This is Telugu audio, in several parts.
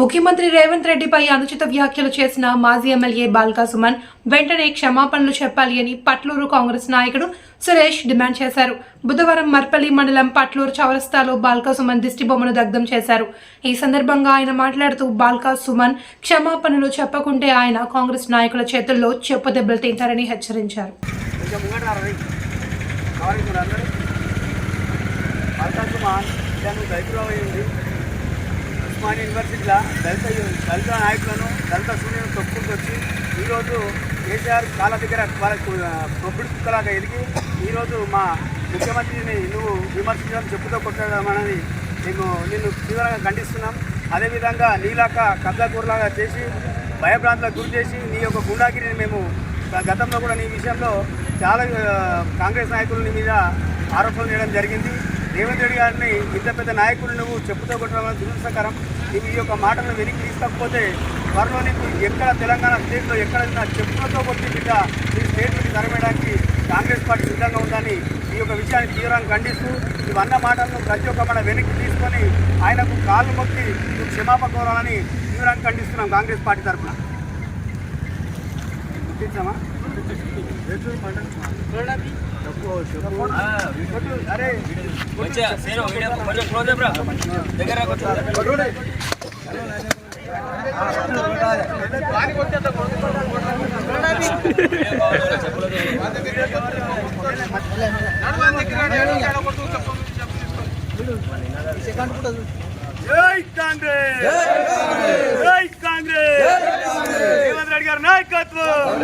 ముఖ్యమంత్రి రేవంత్ రెడ్డిపై అనుచిత వ్యాఖ్యలు చేసిన మాజీ ఎమ్మెల్యే బాల్కా సుమన్ వెంటనే క్షమాపణలు చెప్పాలి అని పట్లూరు కాంగ్రెస్ నాయకుడు సురేష్ డిమాండ్ చేశారు. బుధవారం మర్పల్లి మండలం పట్లూరు చౌరస్తాలో బాల్కా సుమన్ దిష్టిబొమ్మను దగ్ధం చేశారు. ఈ సందర్భంగా ఆయన మాట్లాడుతూ బాల్కా సుమన్ క్షమాపణలు చెప్పకుంటే ఆయన కాంగ్రెస్ నాయకుల చేతుల్లో చెప్పు దెబ్బలు తింటారని హెచ్చరించారు. కొంచెం ఇతను దళితురావు యూనివర్సిటీలో దళిత దళిత నాయకులను దళిత సూర్యులను తొక్కుకుంటూ వచ్చి ఈరోజు కేసీఆర్ కాళ్ళ దగ్గర వాళ్ళకు కుక్కలాగా ఎదిగి ఈరోజు మా ముఖ్యమంత్రిని నువ్వు విమర్శించడం చెప్పుతో కొట్టడం అనేది మేము నిన్ను తీవ్రంగా ఖండిస్తున్నాం. అదేవిధంగా నీలాక కబ్జాకూరలాగా చేసి భయభ్రాంతులకు గురి చేసి నీ యొక్క గుండాగిరిని మేము గతంలో కూడా నీ విషయంలో చాలా కాంగ్రెస్ నాయకులు నీ మీద ఆరోపణలు చేయడం జరిగింది. రేవంత్ రెడ్డి గారిని ఇంత పెద్ద నాయకులు నువ్వు చెప్పుతో కొట్టడం దురదృష్టకరం. నీవు ఈ యొక్క మాటలను వెనక్కి తీసుకోకపోతే త్వరలో నీకు ఎక్కడ తెలంగాణ స్టేట్లో ఎక్కడ చెప్పులతో కొట్టి బిడ్డ నీ స్టేట్ నుంచి తరమేయడానికి కాంగ్రెస్ పార్టీ సిద్ధంగా ఉందని ఈ యొక్క విషయాన్ని తీవ్రంగా ఖండిస్తూ నువ్వు అన్న మాటలను ప్రతి ఒక్క మన వెనక్కి తీసుకొని ఆయనకు కాళ్ళు మొక్కి నువ్వు క్షమాపణ కోరాలని తీవ్రంగా ఖండిస్తున్నాం కాంగ్రెస్ పార్టీ తరఫున. గుర్తించామా జై కాంగ్రెస్ జై కాంగ్రెస్ రేవంత్ రెడ్డి గారి నాయకత్వం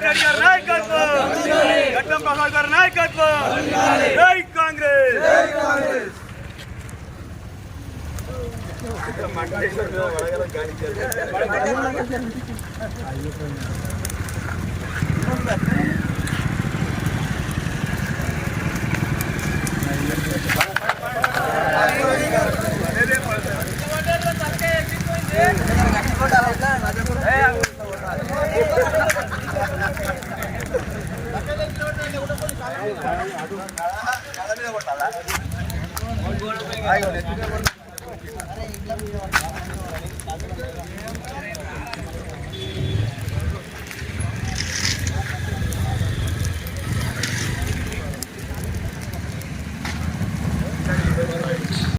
రేవంత్ రెడ్డి గారి నాయకత్వం గడ్డం ప్రసాద్ గారి నాయకత్వం జై కాంగ్రెస్ అరే ఇంకా మీరు